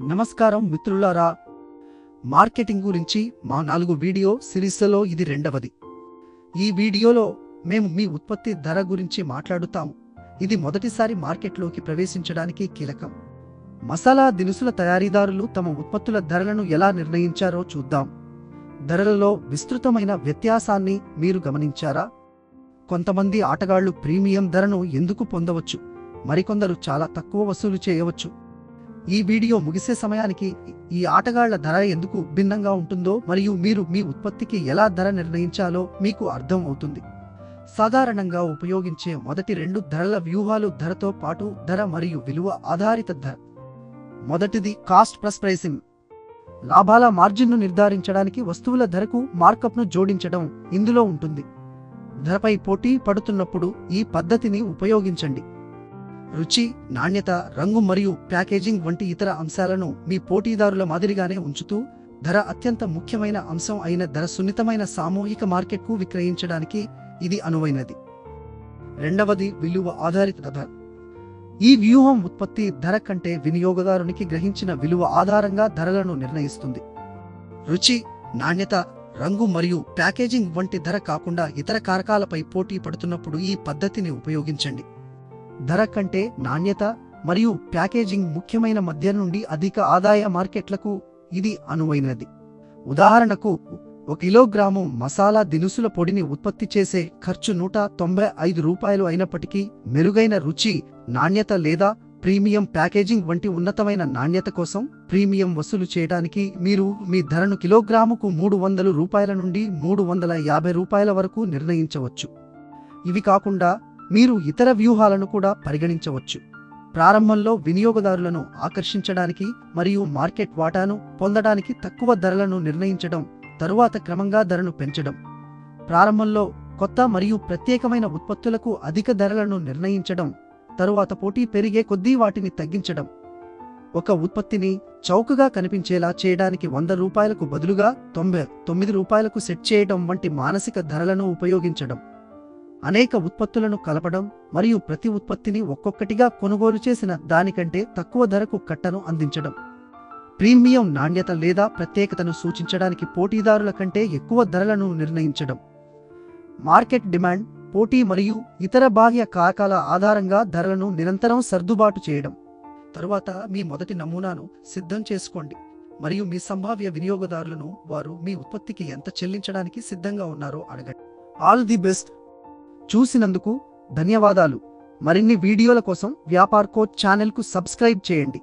నమస్కారం మిత్రులారా. మార్కెటింగ్ గురించి మా నాలుగు వీడియో సిరీస్లలో ఇది రెండవది. ఈ వీడియోలో మేము మీ ఉత్పత్తి ధర గురించి మాట్లాడుతాము. ఇది మొదటిసారి మార్కెట్లోకి ప్రవేశించడానికి కీలకం. మసాలా దినుసుల తయారీదారులు తమ ఉత్పత్తుల ధరలను ఎలా నిర్ణయించారో చూద్దాం. ధరలలో విస్తృతమైన వ్యత్యాసాన్ని మీరు గమనించారా? కొంతమంది ఆటగాళ్ళు ప్రీమియం ధరను ఎందుకు పొందవచ్చు? మరికొందరు చాలా తక్కువ వసూలు చేయవచ్చు. ఈ వీడియో ముగిసే సమయానికి ఈ ఆటగాళ్ళ ధర ఎందుకు భిన్నంగా ఉంటుందో మరియు మీరు మీ ఉత్పత్తికి ఎలా ధర నిర్ణయించాలో మీకు అర్థం అవుతుంది. సాధారణంగా ఉపయోగించే మొదటి రెండు ధరల వ్యూహాలు ధరతో పాటు ధర మరియు విలువ ఆధారిత ధర. మొదటిది కాస్ట్ ప్లస్ ప్రైసింగ్. లాభాల మార్జిన్ను నిర్ధారించడానికి వస్తువుల ధరకు మార్కప్ను జోడించడం ఇందులో ఉంటుంది. ధరపై పోటీ పడుతున్నప్పుడు ఈ పద్ధతిని ఉపయోగించండి. రుచి నాణ్యత రంగు మరియు ప్యాకేజింగ్ వంటి ఇతర అంశాలను మీ పోటీదారుల మాదిరిగానే ఉంచుతూ ధర అత్యంత ముఖ్యమైన అంశం అయిన ధర సున్నితమైన సామూహిక మార్కెట్కు విక్రయించడానికి ఇది అనువైనది. రెండవది విలువ ఆధారిత ధర. ఈ వ్యూహం ఉత్పత్తి ధర కంటే వినియోగదారునికి గ్రహించిన విలువ ఆధారంగా ధరలను నిర్ణయిస్తుంది. రుచి నాణ్యత రంగు మరియు ప్యాకేజింగ్ వంటి ధర కాకుండా ఇతర కారకాలపై పోటీ పడుతున్నప్పుడు ఈ పద్ధతిని ఉపయోగించండి. ధర కంటే నాణ్యత మరియు ప్యాకేజింగ్ ముఖ్యమైన మధ్య నుండి అధిక ఆదాయ మార్కెట్లకు ఇది అనువైనది. ఉదాహరణకు ఒక కిలోగ్రాము మసాలా దినుసుల పొడిని ఉత్పత్తి చేసే ఖర్చు నూట తొంభై ఐదు రూపాయలు అయినప్పటికీ మెరుగైన రుచి నాణ్యత లేదా ప్రీమియం ప్యాకేజింగ్ వంటి ఉన్నతమైన నాణ్యత కోసం ప్రీమియం వసూలు చేయడానికి మీరు మీ ధరను కిలోగ్రాముకు మూడు వందలు రూపాయల నుండి మూడు వందల యాభై రూపాయల వరకు నిర్ణయించవచ్చు. ఇవి కాకుండా మీరు ఇతర వ్యూహాలను కూడా పరిగణించవచ్చు. ప్రారంభంలో వినియోగదారులను ఆకర్షించడానికి మరియు మార్కెట్ వాటాను పొందడానికి తక్కువ ధరలను నిర్ణయించడం తరువాత క్రమంగా ధరను పెంచడం. ప్రారంభంలో కొత్త మరియు ప్రత్యేకమైన ఉత్పత్తులకు అధిక ధరలను నిర్ణయించడం తరువాత పోటీ పెరిగే కొద్దీ వాటిని తగ్గించడం. ఒక ఉత్పత్తిని చౌకగా కనిపించేలా చేయడానికి వంద రూపాయలకు బదులుగా తొంభై తొమ్మిది రూపాయలకు సెట్ చేయడం వంటి మానసిక ధరలను ఉపయోగించడం. అనేక ఉత్పత్తులను కలపడం మరియు ప్రతి ఉత్పత్తిని ఒక్కొక్కటిగా కొనుగోలు చేసిన దానికంటే తక్కువ ధరకు కట్టను అందించడం. ప్రీమియం నాణ్యత లేదా ప్రత్యేకతను సూచించడానికి పోటీదారుల కంటే ఎక్కువ ధరలను నిర్ణయించడం. మార్కెట్ డిమాండ్ పోటీ మరియు ఇతర బాహ్య కారకాల ఆధారంగా ధరలను నిరంతరం సర్దుబాటు చేయడం. తరువాత మీ మొదటి నమూనాను సిద్ధం చేసుకోండి. మరియు మీ సంభావ్య వినియోగదారులను వారు మీ ఉత్పత్తికి ఎంత చెల్లించడానికి సిద్ధంగా ఉన్నారో అడగండి. All the best! చూసినందుకు ధన్యవాదాలు. మరిన్ని వీడియోల కోసం వ్యాపార్ కోచ్ ఛానల్కు సబ్స్క్రైబ్ చేయండి.